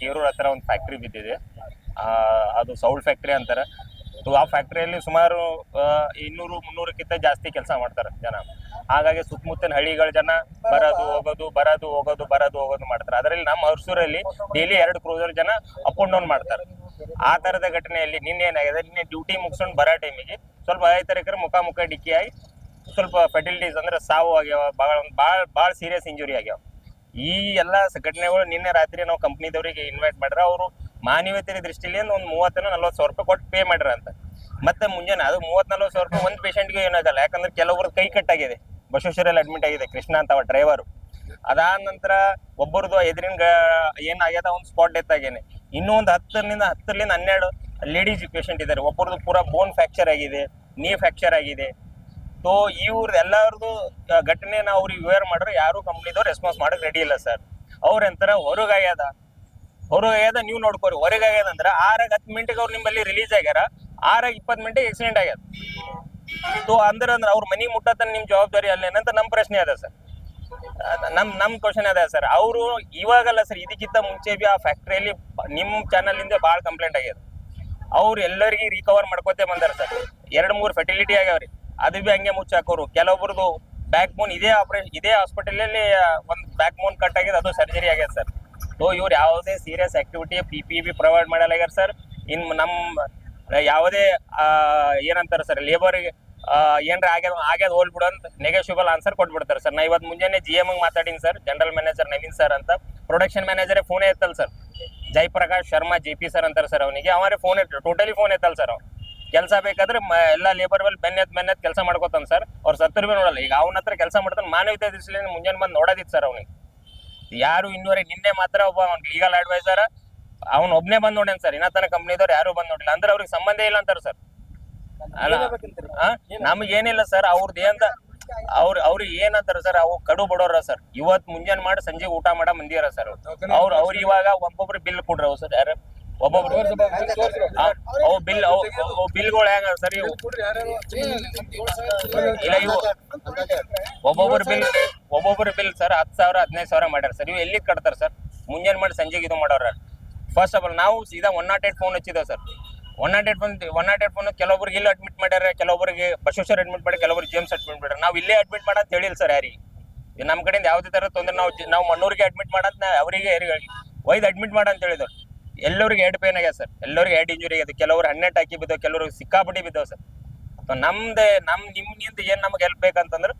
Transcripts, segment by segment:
ಕೇರೂರ್ ಹತ್ರ ಒಂದು ಫ್ಯಾಕ್ಟ್ರಿ ಬಿದ್ದಿದೆ. ಆ, ಅದು ಸೌಲ್ ಫ್ಯಾಕ್ಟ್ರಿ ಅಂತಾರೆ. ಸೊ ಆ ಫ್ಯಾಕ್ಟ್ರಿಯಲ್ಲಿ ಸುಮಾರು ಇನ್ನೂರು ಮುನ್ನೂರಕ್ಕಿಂತ ಜಾಸ್ತಿ ಕೆಲಸ ಮಾಡ್ತಾರೆ ಜನ. ಹಾಗಾಗಿ ಸುತ್ತಮುತ್ತಲಿನ ಹಳ್ಳಿಗಳ ಜನ ಬರೋದು ಹೋಗೋದು ಬರೋದು ಹೋಗೋದು ಬರೋದು ಹೋಗೋದು ಮಾಡ್ತಾರೆ. ಅದರಲ್ಲಿ ನಮ್ಮ ಹರ್ಸೂರಲ್ಲಿ ಡೈಲಿ ಎರಡು ಕ್ರೋಸರ್ ಜನ ಅಪ್ ಅಂಡ್ ಡೌನ್ ಮಾಡ್ತಾರೆ. ಆ ತರದ ಘಟನೆಯಲ್ಲಿ ನಿನ್ನೆ ಏನಾಗಿದೆ? ನಿನ್ನೆ ಡ್ಯೂಟಿ ಮುಗಿಸ್ಕೊಂಡು ಬರೋ ಟೈಮಿಗೆ ಸ್ವಲ್ಪ ರೈತರಿಕರ ಮುಖ ಮುಖ ಡಿಕ್ಕಿಯಾಗಿ ಸ್ವಲ್ಪ ಫೆಟಿಲಿಟೀಸ್ ಅಂದ್ರೆ ಸಾವು ಆಗ್ಯಾವ ಭಾಳ ಭಾಳ ಭಾಳ ಸೀರಿಯಸ್ ಇಂಜುರಿ ಆಗ್ಯಾವ. ಈ ಎಲ್ಲ ಘಟನೆಗಳು ನಿನ್ನೆ ರಾತ್ರಿ ನಾವು ಕಂಪ್ನಿದವರಿಗೆ ಇನ್ವೈಟ್ ಮಾಡ್ರ ಅವರು ಮಾನವೀಯತೆ ದೃಷ್ಟಿಲಿ ಒಂದು ಮೂವತ್ತರಿಂದ ನಲ್ವತ್ತು ಸಾವಿರ ರೂಪಾಯಿ ಕೊಟ್ಟು ಪೇ ಮಾಡ್ರ ಅಂತ. ಮತ್ತೆ ಮುಂಜಾನೆ ಅದು ಮೂವತ್ತ್ ನಲ್ವತ್ತು ಸಾವಿರ ರೂಪಾಯಿ ಒಂದು ಪೇಷಂಟ್ಗೆ ಏನಾಗಲ್ಲ. ಯಾಕಂದ್ರೆ ಕೆಲವ್ರದ್ದು ಕೈ ಕಟ್ಟಾಗಿದೆ ಬಸವೇಶ್ವರಲ್ಲಿ ಅಡ್ಮಿಟ್ ಆಗಿದೆ, ಕೃಷ್ಣ ಅಂತ ಅವ ಡ್ರೈವರು ಅದಾದ ನಂತರ ಒಬ್ಬರದು ಎದುರಿನ ಏನಾಗ್ಯದ? ಒಂದು ಸ್ಪಾಟ್ ಡೆತ್ ಆಗೇನೆ. ಇನ್ನೂ ಒಂದು ಹತ್ತರಿಂದ ಹತ್ತರಿಂದ ಹನ್ನೆರಡು ಲೇಡೀಸ್ ಪೇಷಂಟ್ ಇದ್ದಾರೆ ಒಬ್ಬರದು ಪೂರಾ ಬೋನ್ ಫ್ರಾಕ್ಚರ್ ಆಗಿದೆ ನೀ ಫ್ರಾಕ್ಚರ್ ಆಗಿದೆ. ಸೊ ಘಟನೆ ನಾವು ಅವ್ರಿಗೆ ವಿವರ ಮಾಡ್ರೆ ಯಾರು ಕಂಪ್ನಿದವ್ರು ರೆಸ್ಪಾನ್ಸ್ ಮಾಡಕ್ ರೆಡಿ ಇಲ್ಲ ಸರ್ ಅವ್ರ ಎಂತರ ಹೊರಗಾಗ್ಯದ ಹೊರಗಾಗ್ಯದ ನೀವು ನೋಡ್ಕೋರಿ. ಹೊರಗಾಗ್ಯದ ಅಂದ್ರೆ ಆರಾಗ ಹತ್ತು ಮಿನಿಟ್ಗೆ ಅವ್ರು ನಿಮ್ಮಲ್ಲಿ ರಿಲೀಸ್ ಆಗ್ಯಾರ. ಆರಾಗ ಇಪ್ಪತ್ತು ಮಿನಿಟಿಗೆ ಆಕ್ಸಿಡೆಂಟ್ ಆಗ್ಯದ. ಸೊ ಅಂದ್ರೆ ಅಂದ್ರೆ ಅವ್ರ ಮನಿ ಮುಟ್ಟತನ ನಿಮ್ ಜವಾಬ್ದಾರಿ ಅಲ್ಲೇನಂತ ನಮ್ ಪ್ರಶ್ನೆ ಅದ ಸರ್ ನಮ್ ನಮ್ ಕ್ವಶನ್ ಅದ ಸರ್ ಅವರು ಇವಾಗಲ್ಲ ಸರ್ ಇದಕ್ಕಿಂತ ಮುಂಚೆ ಬಿ ಆ ಫ್ಯಾಕ್ಟ್ರಿಯಲ್ಲಿ ನಿಮ್ ಚಾನಲ್ ಇಂದ ಭಾಳ ಕಂಪ್ಲೇಂಟ್ ಆಗ್ಯದ. ಅವ್ರು ಎಲ್ಲರಿಗೆ ರಿಕವರ್ ಮಾಡ್ಕೋತೆ ಬಂದಾರ ಸರ್ ಎರಡು ಮೂರು ಫೆಟಿಲಿಟಿ ಆಗ್ಯಾವ್ರಿ. ಅದು ಬಿ ಹಂಗೆ ಮುಚ್ಚಾಕೋರು ಕೆಲವೊಬ್ರದ್ದು ಬ್ಯಾಕ್ ಬೋನ್ ಇದೇ ಆಪರೇಷನ್ ಇದೇ ಹಾಸ್ಪಿಟಲ್ ಅಲ್ಲಿ ಒಂದ್ ಬ್ಯಾಕ್ ಬೋನ್ ಕಟ್ ಆಗಿದೆ, ಅದು ಸರ್ಜರಿ ಆಗ್ಯದ ಸರ್ ಸೊ ಇವ್ರು ಯಾವುದೇ serious activity P P B provide ಮಾಡಲಾಗ್ಯಾರ sir ಇನ್ ನಮ್ಮ ಯಾವುದೇ ಏನಂತಾರೆ ಸರ್ ಲೇಬರ್ ಏನ್ರ ಆಗ್ಯದ ಆಗ್ಯದ ಹೋಲ್ಬಿಡು ಅಂತ ನೆಗೆಶಿಬಲ್ ಆನ್ಸರ್ ಕೊಟ್ಬಿಡ್ತಾರೆ ಸರ್ ನಾ ಇವತ್ತು ಮುಂಜಾನೆ G M ಮಾತಾಡೀನಿ sir general manager Naveen sir ಅಂತ. ಪ್ರೊಡಕ್ಷನ್ ಮ್ಯಾನೇಜರೇ ಫೋನೇ ಎತ್ತಲ್ಲ sir Jayaprakash Sharma J P sir ಅಂತಾರೆ ಸರ್ ಅವನಿಗೆ. ಅವರೇ ಫೋನ್ ಟೋಟಲಿ ಫೋನ್ ಎತ್ತಲ್ಲ ಸರ್ ಅವ್ನು. ಕೆಲಸ ಬೇಕಾದ್ರೆ ಮ- ಎಲ್ಲ ಲೇಬರ್ ಮೇಲೆ ಬೆನ್ನೆತ್ ಬೆನ್ನೆತ್ ಕೆಲಸ ಮಾಡ್ಕೊತಾನ ಸರ್ ಅವ್ರ ಸತ್ತರ ಬಿ ನೋಡಲ್ಲ. ಈಗ ಅವನ ಹತ್ರ ಕೆಲಸ ಮಾಡ್ತಾನೆ, ಮಾನವೀಯತೆ ದೃಷ್ಟಿಯಲ್ಲಿ ಮುಂಜಾನೆ ಬಂದು ನೋಡೋದಿತ್ತು ಸರ್ ಅವನಿಗೆ. ಯಾರು ಇನ್ನೂವರೆಗೆ ನಿನ್ನೆ ಮಾತ್ರ ಒಬ್ಬ ಲೀಗಲ್ ಅಡ್ವೈಸರ್ ಅವ್ನು ಒಬ್ನೇ ಬಂದ್ ನೋಡ್ಯಾನ ಸರ್ ಇನ್ನತನ ಕಂಪ್ನಿದವ್ರು ಯಾರು ಬಂದ್ ನೋಡಿಲ್ಲ ಅಂದ್ರೆ ಅವ್ರಿಗೆ ಸಂಬಂಧ ಇಲ್ಲ ಅಂತಾರ ಸರ್ ಅಲ್ಲ ನಮ್ಗೆ ಸರ್ ಅವ್ರದ್ದು ಏನ್ ಅವ್ರ ಅವ್ರಿಗೆ ಏನಂತಾರ ಸರ್ ಅವು ಕಡು ಬಡೋರ ಸರ್ ಇವತ್ ಮುಂಜಾನೆ ಮಾಡಿ ಸಂಜೆ ಊಟ ಮಾಡ ಮಂದಿರ ಸರ್ ಅವ್ರು. ಅವ್ರು ಇವಾಗ ಒಬ್ಬೊಬ್ರು ಬಿಲ್ ಕೊಡ್ರ ಸರ್ ಯಾರು? ಒಬ್ಬೊಬ್ರು ಆ, ಅವು ಬಿಲ್ ಅವು ಬಿಲ್ಗಳು ಹೆಂಗ ಸರ್ ಇವು ಇಲ್ಲ ಇವು ಒಬ್ಬೊಬ್ರು ಬಿಲ್ ಒಬ್ಬೊಬ್ರು ಬಿಲ್ ಸರ್ ಹತ್ತು ಸಾವಿರ ಹದಿನೈದು ಸಾವಿರ ಮಾಡ್ಯಾರ ಸರ್ ಇವು ಎಲ್ಲಿ ಕಟ್ತಾರ ಸರ್ ಮುಂಜಾನೆ ಮಾಡಿ ಸಂಜೆಗೆ ಇದು ಮಾಡೋರ ಫಸ್ಟ್ ಆಫ್ ಆಲ್ ನಾವು ಸೀದಾ ಒನ್ ನಾಟ್ ಏಟ್ ಫೋನ್ ಹಚ್ಚಿದ್ದೇವೆ ಸರ್ ಒನ್ ನಾಟ್ ಏಟ್ ಬಂದು ಒನ್ ನಾಟ್ ಏಟ್ ಫೋನ್ ಕೆಲವೊಬ್ರಿಗೆ ಇಲ್ಲಿ ಅಡ್ಮಿಟ್ ಮಾಡ್ಯಾರ ಕೆಲವೊಬ್ಬರಿಗೆ ಬಸವೇಶ್ವರ ಅಡ್ಮಿಟ್ ಮಾಡಿ ಕೆಲವೊಬ್ರಿಗೆ ಜೇಮ್ಸ್ ಅಡ್ಮಿಟ್ ಮಾಡ್ಯಾರ ನಾವು ಇಲ್ಲೇ ಅಡ್ಮಿಟ್ ಮಾಡೋದು ಹೇಳಿಲ್ಲ ಸರ್ ಯಾರಿಗೆ ನಮ್ಮ ಕಡೆಯಿಂದ ಯಾವುದೇ ಥರ ತೊಂದರೆ ನಾವು ನಾವು ಮಣ್ಣೂರಿಗೆ ಅಡ್ಮಿಟ್ ಮಾಡಂತ ಅವರಿಗೆ ಒಯ್ದು ಅಡ್ಮಿಟ್ ಮಾಡ ಅಂತ ಹೇಳಿದ್ರು ಎಲ್ಲರಿಗೆ ಹೆಡ್ ಪೇನ್ ಆಗ್ಯದ ಸರ್ ಎಲ್ಲರಿಗೆ ಹೆಡ್ ಇಂಜುರಿ ಆಗ್ಯದ. ಕೆಲವರು ಹಣ್ಣೆ ಹಾಕಿ ಬಿದ್ದವು ಕೆಲವರು ಸಿಕ್ಕಾಪಟ್ಟಿ ಬಿದ್ದವು ಸರ್ ನಮ್ದೆ ನಮ್ ನಿಮ್ನಿಂದ ಏನ್ ನಮ್ಗೆ ಹೆಲ್ಪ್ ಬೇಕಂತಂದ್ರೆ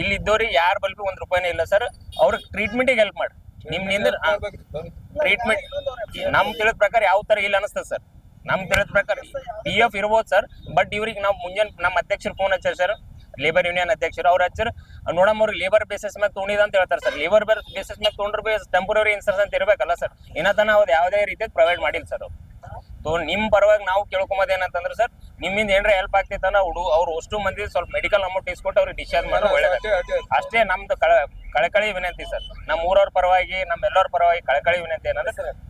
ಇಲ್ಲಿ ಇದ್ದವ್ರಿಗೆ ಯಾರ ಬಲ್ಪಿ ಒಂದ್ ರೂಪಾಯಿನೇ ಇಲ್ಲ ಸರ್ ಅವ್ರಿಗೆ ಟ್ರೀಟ್ಮೆಂಟಿಗೆ ಹೆಲ್ಪ್ ಮಾಡಿ. ನಿಮ್ನಿಂದ ಟ್ರೀಟ್ಮೆಂಟ್ ನಮ್ ತಿಳಿದ ಪ್ರಕಾರ ಯಾವ ತರ ಇಲ್ಲ ಅನಿಸ್ತದೆ ಸರ್ ನಮ್ ತಿಳಿದ ಪ್ರಕಾರ ಪಿ ಎಫ್ ಇರ್ಬೋದು ಸರ್ ಬಟ್ ಇವ್ರಿಗೆ ನಾವು ಮುಂಜಾನೆ ನಮ್ಮ ಅಧ್ಯಕ್ಷರು ಫೋನ್ ಹಚ್ಚಾರ ಸರ್ ಲೇಬರ್ ಯೂನಿಯನ್ ಅಧ್ಯಕ್ಷರು ಅವ್ರು ಹಚ್ಚಾರ. ನೋಡಮ್ಮ ಅವ್ರಿಗೆ ಲೇಬರ್ ಬೇಸಿಸ್ ಮೇಲೆ ತೊಗೊಂಡಿದ ಅಂತ ಹೇಳ್ತಾರೆ ಸರ್ ಲೇಬರ್ ಬೇಸಿಸ್ ಮೇಲೆ ತೊಗೊಂಡ್ರು ಟೆಂಪರರಿ ಇನ್ಸೂರೆನ್ಸ್ ಅಂತ ಇರಬೇಕಲ್ಲ ಸರ್ ಇನ್ನತನ ಅವ್ರು ಯಾವುದೇ ರೀತಿ ಪ್ರೊವೈಡ್ ಮಾಡಿಲ್ಲ ಸರ್ ಅವ್ರು. ಸೊ ನಿಮ್ ಪರವಾಗಿ ನಾವು ಕೇಳ್ಕೊಂಬದ್ ಏನಂತಂದ್ರೆ ಸರ್ ನಿಮ್ಮಿಂದ ಏನ್ರ ಹೆಲ್ಪ್ ಆಗ್ತೈತನ ಹುಡು ಅವ್ರು ಅಷ್ಟು ಮಂದಿ ಸ್ವಲ್ಪ ಮೆಡಿಕಲ್ ಅಮೌಂಟ್ ಇಸ್ಕೊಟ್ಟು ಅವ್ರಿಗೆ ಡಿಸ್ಚಾರ್ಜ್ ಮಾಡೋದು ಒಳ್ಳೇದು. ಅಷ್ಟೇ ನಮ್ದು ಕಳ ಕಳಕಳಿ ವಿನಂತಿ ಸರ್ ನಮ್ಮ ಊರವ್ರ ಪರವಾಗಿ ನಮ್ಮ ಎಲ್ಲರ ಪರವಾಗಿ ಕಳಕಳಿ ವಿನಂತಿ ಏನಂದ್ರೆ